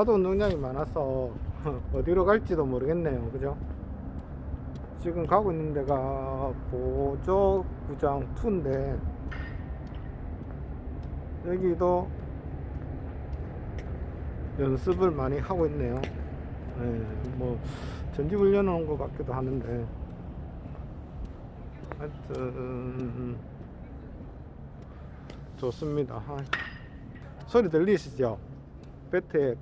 하도 운동량이 많아서 어디로 갈지도 모르겠네요. 그죠? 지금 가고 있는 데가 보조 구장 2인데 여기도 연습을 많이 하고 있네요. 네, 뭐 전지 훈련 온것 같기도 하는데 하여튼 좋습니다. 아, 소리 들리시죠? 배트에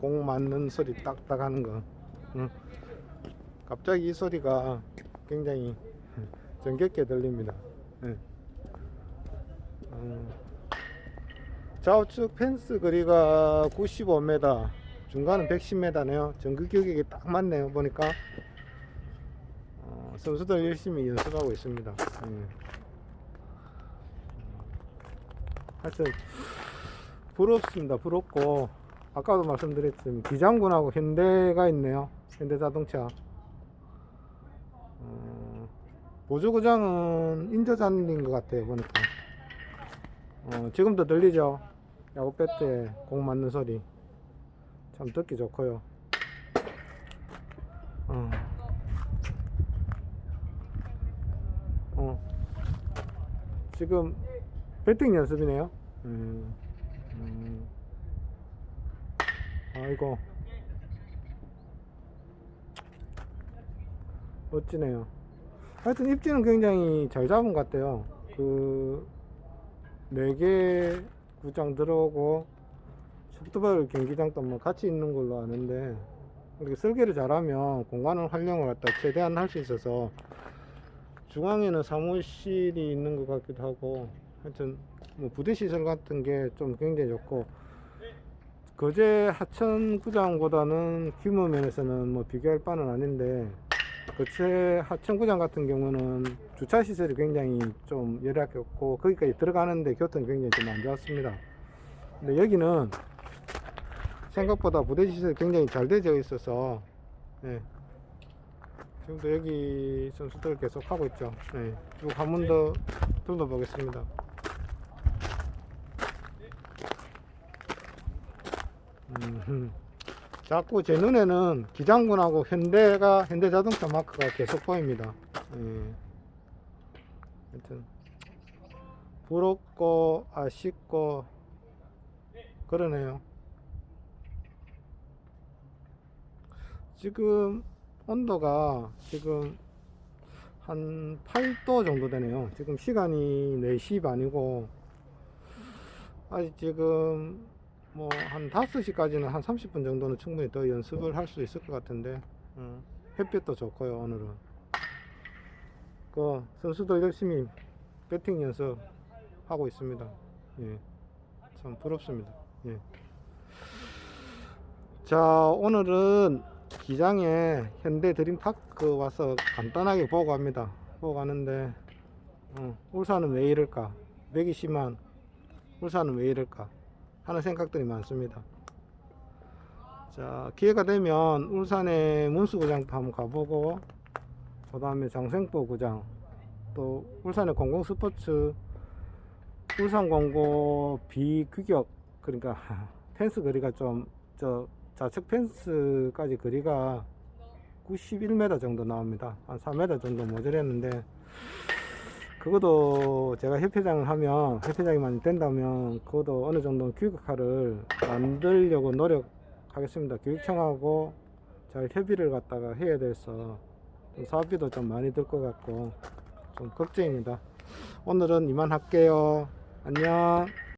공 맞는 소리 딱딱 하는 거. 응. 갑자기 이 소리가 굉장히 정겹게 들립니다. 예. 어, 좌우측 펜스 거리가 95m, 중간은 110m네요. 전극 규격이 딱 맞네요. 보니까 어, 선수들 열심히 연습하고 있습니다. 예. 하여튼 부럽습니다. 부럽고 아까도 말씀드렸지만 기장군하고 현대가 있네요. 현대자동차. 어, 보조구장은 인조잔인 것 같아요. 보니까. 어, 지금도 들리죠? 야구 배트에 공 맞는 소리. 참 듣기 좋고요. 어. 어. 지금 배팅 연습이네요. 음. 음. 아이고. 멋지네요. 하여튼 입지는 굉장히 잘 잡은 것 같아요. 그, 4개 구장 들어오고, 소프트볼 경기장도 뭐 같이 있는 걸로 아는데, 이렇게 설계를 잘하면 공간을 활용을 갖다 최대한 할 수 있어서, 중앙에는 사무실이 있는 것 같기도 하고, 하여튼, 뭐 부대 시설 같은 게 좀 굉장히 좋고, 거제 하천 구장보다는 규모 면에서는 뭐 비교할 바는 아닌데, 거제 하천구장 같은 경우는 주차 시설이 굉장히 좀 열악했고 거기까지 들어가는데 교통이 굉장히 좀 안 좋았습니다. 근데 여기는 생각보다 부대 시설이 굉장히 잘 되어 있어서 예. 지금도 여기 선수들 계속 하고 있죠. 예. 쭉 한 번 더 둘러보겠습니다. 음, 자꾸 제 눈에는 기장군하고 현대가 현대자동차 마크가 계속 보입니다. 예. 하여튼 부럽고 아쉽고 그러네요. 지금 온도가 지금 한 8도 정도 되네요. 지금 시간이 4시 반이고 아직 지금 뭐 한 5시까지는 한 30분 정도는 충분히 더 연습을 할 수 있을 것 같은데 음, 햇빛도 좋고요 오늘은. 그 선수들 열심히 배팅 연습 하고 있습니다. 예, 참 부럽습니다. 예. 자 오늘은 기장에 현대 드림파크 와서 간단하게 보고 갑니다. 보고 가는데 어, 울산은 왜 이럴까? 맥이 심한 울산은 왜 이럴까 하는 생각들이 많습니다. 자, 기회가 되면 울산의 문수구장도 한번 가보고, 그 다음에 장생포 구장, 또 울산의 공공스포츠, 울산공고 비규격, 그러니까 펜스 거리가 좀, 저, 좌측 펜스까지 거리가 91m 정도 나옵니다. 한 4m 정도 모자랐는데, 그것도 제가 협회장을 하면 협회장이 많이 된다면 그것도 어느 정도 교육화를 만들려고 노력하겠습니다. 교육청하고 잘 협의를 갖다가 해야 돼서 좀 사업비도 좀 많이 들 것 같고 좀 걱정입니다. 오늘은 이만 할게요. 안녕.